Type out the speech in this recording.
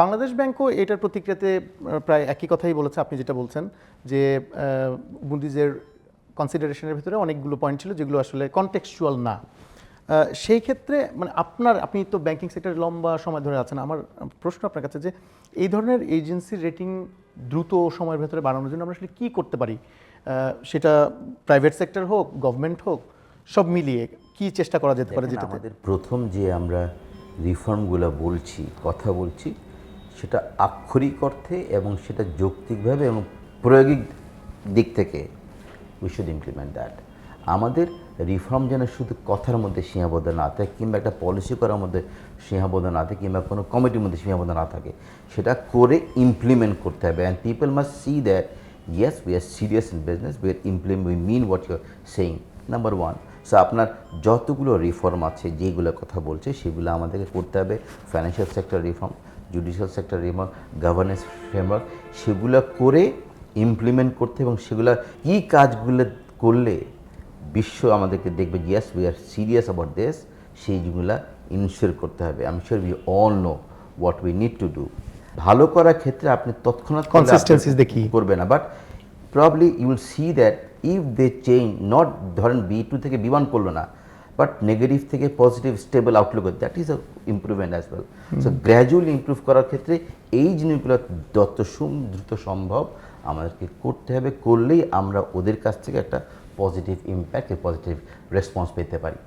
বাংলাদেশ ব্যাংকও এটার প্রতিক্রিয়াতে প্রায় একই কথাই বলেছে আপনি যেটা বলছেন যে মুদিজের কনসিডারেশনের ভিতরে অনেকগুলো পয়েন্ট ছিল যেগুলো আসলে কনটেক্সচুয়াল না। সেই ক্ষেত্রে মানে আপনার আপনি তো ব্যাংকিং সেক্টরে লম্বা সময় ধরে আছেন আমার প্রশ্ন আপনার কাছে যে এই ধরনের এজেন্সির রেটিং দ্রুত সময়ের ভেতরে বাড়ানোর জন্য আমরা আসলে কী করতে পারি? সেটা প্রাইভেট সেক্টর হোক গভর্নমেন্ট হোক সব মিলিয়ে কি চেষ্টা করা যেতে পারে যেটা আমাদের প্রথম যে আমরা রিফর্মগুলো বলছি কথা বলছি সেটা আক্ষরিক অর্থে এবং সেটা যৌক্তিকভাবে এবং প্রয়োগিক দিক থেকে উই শুড ইমপ্লিমেন্ট দ্যাট আমাদের রিফর্ম যেন শুধু কথার মধ্যে সীমাবদ্ধ না থাকে কিংবা একটা পলিসি করার মধ্যে সীমাবদ্ধ না থাকে কিংবা কোনো কমিটির মধ্যে সীমাবদ্ধ না থাকে, সেটা করে ইমপ্লিমেন্ট করতে হবে and people must see that yes we are serious in business we are implement we mean what you're saying number one so আপনার যতগুলো রিফর্ম আছে যেগুলো কথা বলছে, সেগুলো আমাদেরকে করতে হবে financial sector reform judicial sector reform governance framework সেগুলো করে ইমপ্লিমেন্ট করতে এবং সেগুলো কী কাজগুলো করলে বিশ্ব আমাদেরকে দেখবে yes we are serious about this সেইগুলো ইনশিওর করতে হবে আমি sure we all know what we need to do ভালো করার ক্ষেত্রে আপনি তৎক্ষণাৎ Consistencies দেখি। করবে না but probably you will see that if they change not ধরেন বি টু থেকে বি ওয়ান করল না বাট নেগেটিভ থেকে positive stable outlook that is improvement as well so gradually improve করার ক্ষেত্রে এই জিনিসগুলো যত দ্রুত সম্ভব আমাদেরকে করতে হবে। করলেই আমরা ওদের কাছ থেকে একটা পজিটিভ ইম্প্যাক্ট পজিটিভ রেসপন্স পেতে পারি।